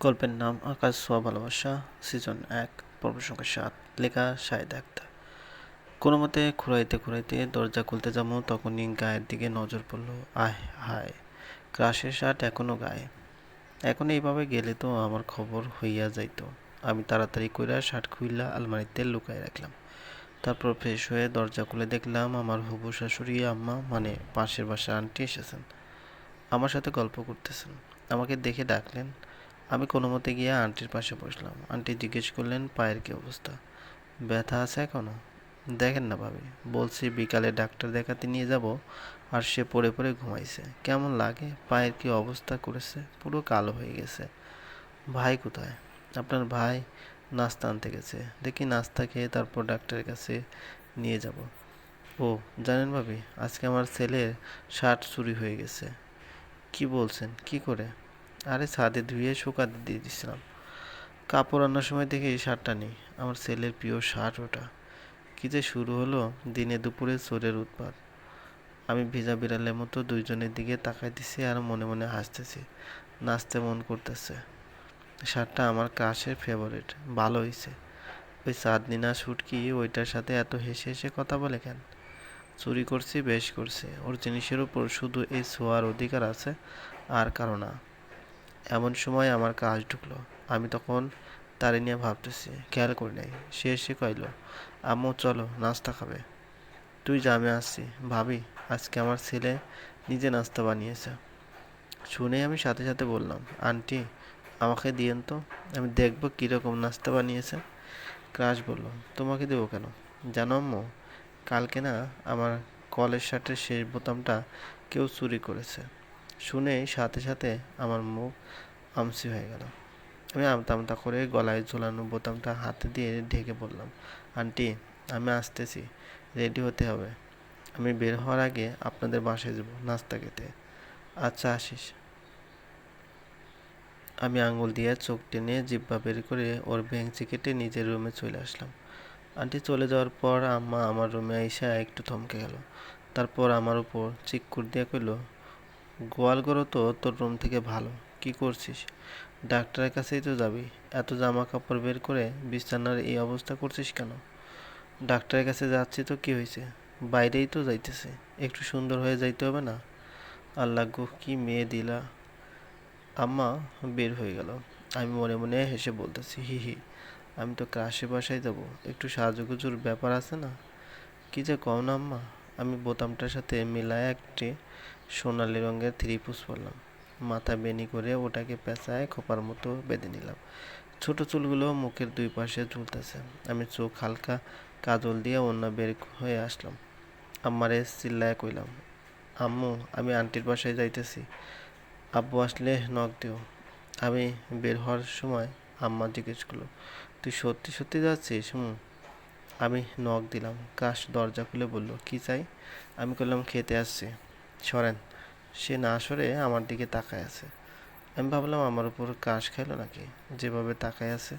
গল্পের নাম আকাশ সোয়া ভালোবাসা সিজন এক, পর্ব সংখ্যা সাত, লেখা শাহেদ আক্তার। কোনো মতে খুঁড়াইতে খুঁড়াইতে দরজা খুলতে যাব, তখনই গায়ের দিকে নজর পড়ল। আয়, হায় ক্রাশের শার্ট এখনও গায়ে। এখন এইভাবে গেলে তো আমার খবর হইয়া যাইত। আমি তাড়াতাড়ি কইরা শার্ট খুইলা আলমারিতে লুকাই রাখলাম। তারপর ফ্রেশ হয়ে দরজা খুলে দেখলাম আমার হবু শাশুড়ি আম্মা মানে পাশের বাসার আন্টি এসেছেন। আমার সাথে গল্প করতেছেন। আমাকে দেখে ডাকলেন আমি কোনো মতে গিয়ে আন্টির পাশে বসলাম। আন্টি জিজ্ঞেস করলেন, পায়ের কী অবস্থা? ব্যথা আছে এখনও। দেখেন না ভাবি। বলছি বিকালে ডাক্তার দেখাতে নিয়ে যাব আর সে পড়ে পড়ে ঘুমাইছে। কেমন লাগে? পায়ের কি অবস্থা করেছে? পুরো কালো হয়ে গেছে। ভাই কোথায়? আপনার ভাই নাস্তা আনতে গেছে। দেখি নাস্তা খেয়ে তারপর ডাক্তারের কাছে নিয়ে যাব। ও, জানেন ভাবি, আজকে আমার ছেলের শার্ট চুরি হয়ে গেছে। কি বলছেন? কি করে? আরে ছাদে ধুয়ে শুকাতে দিয়ে দিছিলাম। কাপড় আনার সময় দেখি এই শার্টটা নেই। আমার ছেলের প্রিয় শার্ট ওটা। কী যে শুরু হলো, দিনে দুপুরে চোরের উৎপাত। আমি ভিজা বিড়ালের মতো দুইজনের দিকে তাকাইতেছি আর মনে মনে হাসতেছি। নাচতে মন করতেছে। শার্টটা আমার ক্রাশের ফেভারিট ভালো হয়েছে ওই চাঁদনিনা শুটকি ওইটার সাথে এত হেসে হেসে কথা বলে কেন? চুরি করছি, বেশ করছি। ওর জিনিসের উপর শুধু এই ছোঁয়ার অধিকার আছে, আর কারও না। এমন সময় আমার কাজ ঢুকলো। আমি তখন তারে নিয়ে ভাবতেছি, খেয়াল করি নাই। সে এসে কইল, আম্মু, চলো, নাস্তা খাবে। তুই জামে আসছি ভাবি, আজকে আমার ছেলে নিজে নাস্তা বানিয়েছে। শুনে আমি সাথে সাথে বললাম, আন্টি, আমাকে দিয়েন তো, আমি দেখব কীরকম নাস্তা বানিয়েছে। ক্রাশ বলল, তোমাকে দেবো কেন? জানো আম্মু, কালকে না আমার কলের শার্টের শেষ বোতামটা কেউ চুরি করেছে। শুনেই সাথে সাথে আমার মুখ আমসি হয়ে গেল। আমি আমতা আমতা করে গলায় ঝোলানো বোতামটা হাতে দিয়ে ঢেকে পড়লাম আন্টি, আমি আসতেছি, রেডি হতে হবে। আমি বের হওয়ার আগে আপনাদের বাসায় যাব নাস্তা খেতে। আচ্ছা আসিস। আমি আঙুল দিয়ে চোখ টেনে জিব্বা বের করে ওর ভেঙচি কেটে নিজের রুমে চলে আসলাম। আন্টি চলে যাওয়ার পর আম্মা আমার রুমে আইসা একটু থমকে গেল। তারপর আমার উপর চিক্কুর দিয়ে কইল গোয়ালগড়ও তো, তোর রুম থেকে ভালো। কি করছিস? ডাক্তারের কাছেই তো যাবি। এত জামা কাপড় বের করে বিছানার এই অবস্থা করছিস কেন? ডাক্তারের কাছে যাচ্ছি তো কি হয়েছে? বাইরেই তো যাইতেছে। একটু সুন্দর হয়ে যাইতে হবে না? আল্লাহ গো, কি মেয়ে দিলা। আম্মা, বের হয়ে গেল। আমি মনে মনে হেসে বলতেছি, হি হি, আমি তো ক্রাশে বাসায় যাব। একটু সাজুগুজুর ব্যাপার আছে না? কি যে কও না আম্মা? আমি বোতামটার সাথে মিলায় একটি সোনালি রঙের থ্রি পুস পরলাম। মাথা বেনি করে ওটাকে পেঁচায় খোপার মতো বেঁধে নিলাম। ছোট চুলগুলো মুখের দুই পাশে ঝুলতেছে। আমি চোখ হালকা কাজল দিয়ে অন্য বের হয়ে আসলাম। আম্মারে চিল্লায় কইলাম, আম্মু, আমি আন্টির বাসায় যাইতেছি। আব্বু আসলে নখ দিও। আমি বের হওয়ার সময় আম্মা জিজ্ঞেস করল, তুই সত্যি সত্যি যাচ্ছিস, হুম? আমি নখ দিলাম। কাশ দরজা খুলে বলল, কি চাই? আমি করলাম খেতে আসছি। সরেন, সে না সরে আমার দিকে তাকায় আছে। আমি ভাবলাম, আমার উপর কাশ খাইলো নাকি? যেভাবে তাকায় আছে,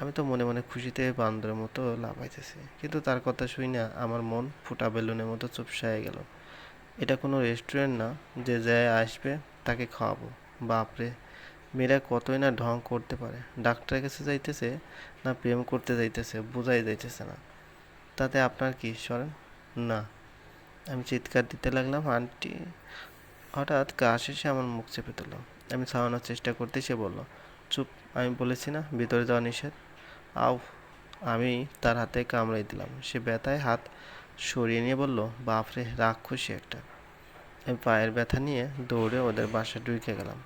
আমি তো মনে মনে খুশিতে বান্দরের মতো লাফাইতেছি। কিন্তু তার কথা শুই না, আমার মন ফুটা বেলুনের মতো চুপসায় গেল। এটা কোনো রেস্টুরেন্ট না, যে যায় আসবে, তাকে খাওয়াবো। বাপরে মেয়েরা কতই না ঢং করতে পারে। ডাক্তারের কাছে যাইতেছে না প্রেম করতে যাইতেছে, বোঝাই যাইতেছে না। তাতে আপনার কি, সরেন? না। আমি চিৎকার দিতে লাগলাম, আন্টি। হঠাৎ কাশ এসে আমার মুখ চেপে তুলল আমি ছাড়ানোর চেষ্টা করতে সে বলল, চুপ, আমি বলেছি না, ভিতরে যাওয়া নিষেধ। আউ, আমি তার হাতে কামড়াই দিলাম। সে ব্যথায় হাত সরিয়ে নিয়ে বলল, বাপরে, রাক্ষসী একটা। আমি পায়ের ব্যথা নিয়ে দৌড়ে ওদের বাসায় ঢুকে গেলাম।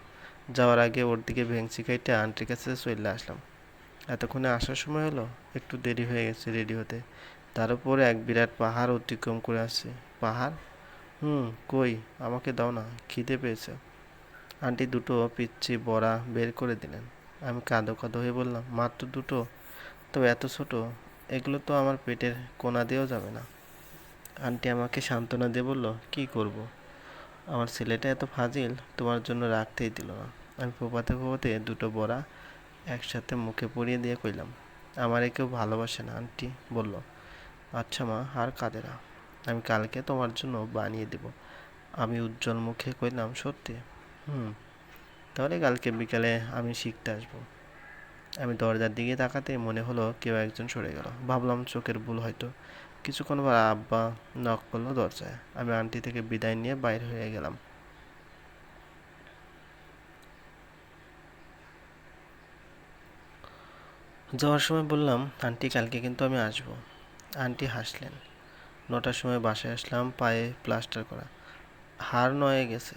যাওয়ার আগে ওর দিকে ভেঙচি খাইতে আন্টির কাছে চলে আসলাম। এতক্ষণে আসার সময় হলো, একটু দেরি হয়ে গেছে রেডি হতে। তার উপরে এক বিরাট পাহাড় অতিক্রম করে আসছে পাহাড়? হুম, কই? আমাকে দাও না, খিদে পেয়েছে। আন্টি দুটো পিচ্ছি বড়া বের করে দিলেন। আমি কাঁদো কাঁদো হয়ে বললাম, মাত্র দুটো? তো এত ছোট, এগুলো তো আমার পেটের কোনা দিয়েও যাবে না। আন্টি আমাকে সান্ত্বনা দিয়ে বলল, কি করব। আমার ছেলেটা এত ফাজিল, তোমার জন্য রাখতেই দিল না। আমি ফোপাতে ফোপাতে দুটো বড়া একসাথে মুখে পরিয়ে দিয়ে কইলাম, আমার কেউ ভালোবাসে না, আন্টি, বলল। আচ্ছা মা, আর কাঁদে না। আমি কালকে তোমার জন্য বানিয়ে দেব। আমি উজ্জ্বল মুখে কইলাম, সত্যি? হুম। তাহলে কালকে বিকালে আমি শিখতে আসব। আমি দরজার দিকে তাকাতে মনে হলো কেউ একজন সরে গেল। ভাবলাম চোখের ভুল হয়তো। কিছুক্ষণ পর আব্বা নক করল দরজায়। আমি আন্টি থেকে বিদায় নিয়ে বাইর হয়ে গেলাম। যাওয়ার সময় বললাম, আন্টি, কালকে কিন্তু আমি আসব। আন্টি হাসলেন। নটার সময় বাসায় আসলাম, পায়ে প্লাস্টার করা। হাড় নয়ে গেছে।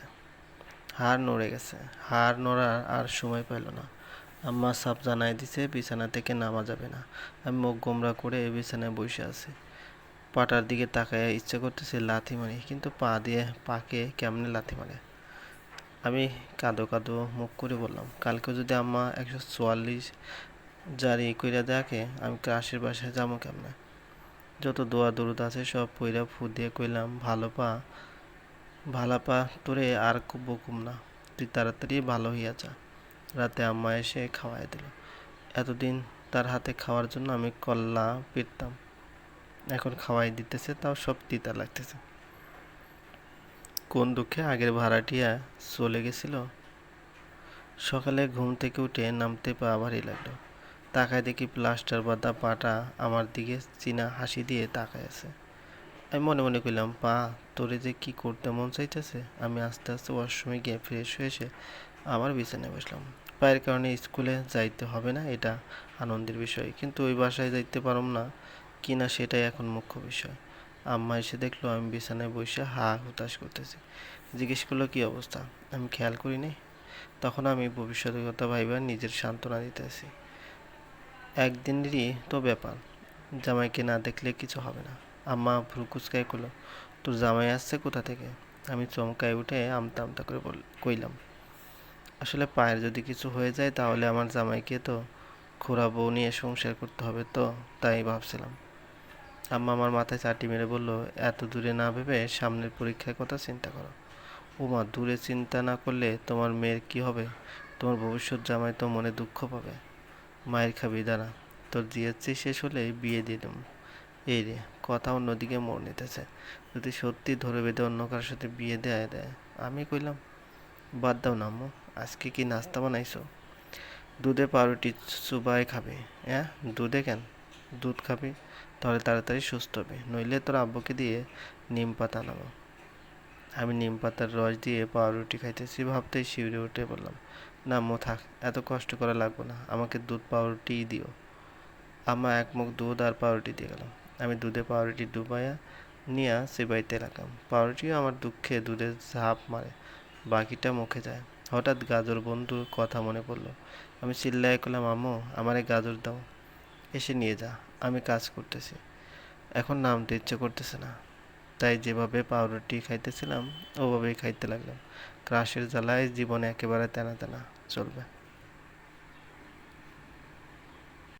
হাড় নড়ে গেছে। হাড় নড়ার আর সময় পেল না। আম্মা সাপ জানাই দিছে, বিছানা থেকে নামা যাবে না। আমি মুখ গোমরা করে বিছানায় বসে আছি। পাটার দিকে তাকায় ইচ্ছে করতেছে লাথি মারি, কিন্তু পা দিয়ে পাকে কেমনে লাথি মারে? আমি কাঁদো কাঁদো মুখ করে বললাম কালকে যদি আম্মা একশো চুয়াল্লিশ জারি কইরা দেখে, আমি ক্রাশের বাসায় যাব কেমনে? যত দোয়া দরুদ আছে সব পইরা ফু দিয়ে কইলাম, ভালো পা, ভালা পা তোরে আর খুব বকুম না, তুই তাড়াতাড়ি ভালো হইয়া যা। রাতে আম্মা এসে খাওয়াই দিল। এতদিন তার হাতে খাওয়ার জন্য আমি কল্লা পিটতাম, এখন খাওয়াই দিতেছে, তাও সব তিতা লাগতেছে। কোন দুঃখে আগের ভাড়াটিয়া চলে গেছিল? সকালে ঘুম থেকে উঠে নামতে পা ভারী লাগল। তাকায় দেখি প্লাস্টার বাঁধা পাটা আমার দিকে চীনা হাসি দিয়ে তাকায় আছে। আমি মনে মনে কইলাম, পা, তোরে যে কি করতে মন চাইতেছে? আমি আস্তে আস্তে ওয়াশরুমে গিয়ে ফ্রেশ হয়ে এসে আবার বিছানায় বসলাম। পায়ের কারণে স্কুলে যাইতে হবে না, এটা আনন্দের বিষয়। কিন্তু ওই বাসায় যাইতে পারম না কি না সেটাই এখন মুখ্য বিষয়। আম্মা এসে দেখল আমি বিছানায় বসে হা হুতাশ করতেছি। জিজ্ঞেস করল, কী অবস্থা? আমি খেয়াল করিনি? তখন আমি ভবিষ্যতের কথা ভাইবার নিজের সান্ত্বনা দিতেছি। একদিনেরই তো ব্যাপার। জামাইকে না দেখলে কিছু হবে না। আম্মা ভ্রু কুচকায় করল তোর জামাই আসছে কোথা থেকে? আমি চমকায় উঠে আমতা আমতা করে বল, কইলাম, আসলে পায়ের যদি কিছু হয়ে যায় তাহলে আমার জামাইকে তো খোরা বউ নিয়ে সংসার করতে হবে তো, তাই ভাবছিলাম। আম্মা আমার মাথায় চাটি মেরে বলল, এত দূরে না ভেবে সামনের পরীক্ষার কথা চিন্তা করো। ওমা দূরে চিন্তা না করলে তোমার মেয়ের কি হবে? তোমার ভবিষ্যৎ জামাই তো মনে দুঃখ পাবে। মায়ের খাবি, দাঁড়া। তোর জিএসসি শেষ হলে বিয়ে দিয়ে দেবো। এই রে, কথা অন্যদিকে মোড় নিতেছে। যদি সত্যি ধরে বেঁধে অন্য কারোর সাথে বিয়ে দেয় দেয়, আমি কইলাম, বাদ দাও না, আম্মু, আজকে কি নাস্তা বানাইছো? দুধে পাউরুটি চুবাই খাবে। হ্যাঁ দুধে কেন? দুধ খাবি, তাহলে তাড়াতাড়ি সুস্থ হবে, নইলে তোর আব্বুকে দিয়ে নিম পাতা আনাবো আমি নিম পাতার রস দিয়ে পাউরুটি খাইতেছি, ভাবতেই শিউরে উঠে বললাম না, মো, থাক, এত কষ্ট করা লাগবে না, আমাকে দুধ পাউরুটিই দিও। আমা এক মুখ দুধ আর পাউরুটি দিয়ে গেলাম আমি দুধে পাউরুটি ডুবাইয়া নিয়ে চিবাইতে লাগলাম পাউরুটিও আমার দুঃখে দুধে ঝাঁপ মারে, বাকিটা মুখে যায়। হঠাৎ গাজর বন্ধুর কথা মনে পড়ল। আমি চিল্লায় করলাম আম্মু, আমারে গাজর দাও, এসে নিয়ে যা, আমি কাজ করতেছি। এখন নামতে ইচ্ছে করতেছে না। তাই যেভাবে পাউরুটি খাইতেছিলাম, ওভাবেই খাইতে লাগলাম। ক্রাশের জ্বালায় জীবনে একেবারে তেনা তেনা চলবে।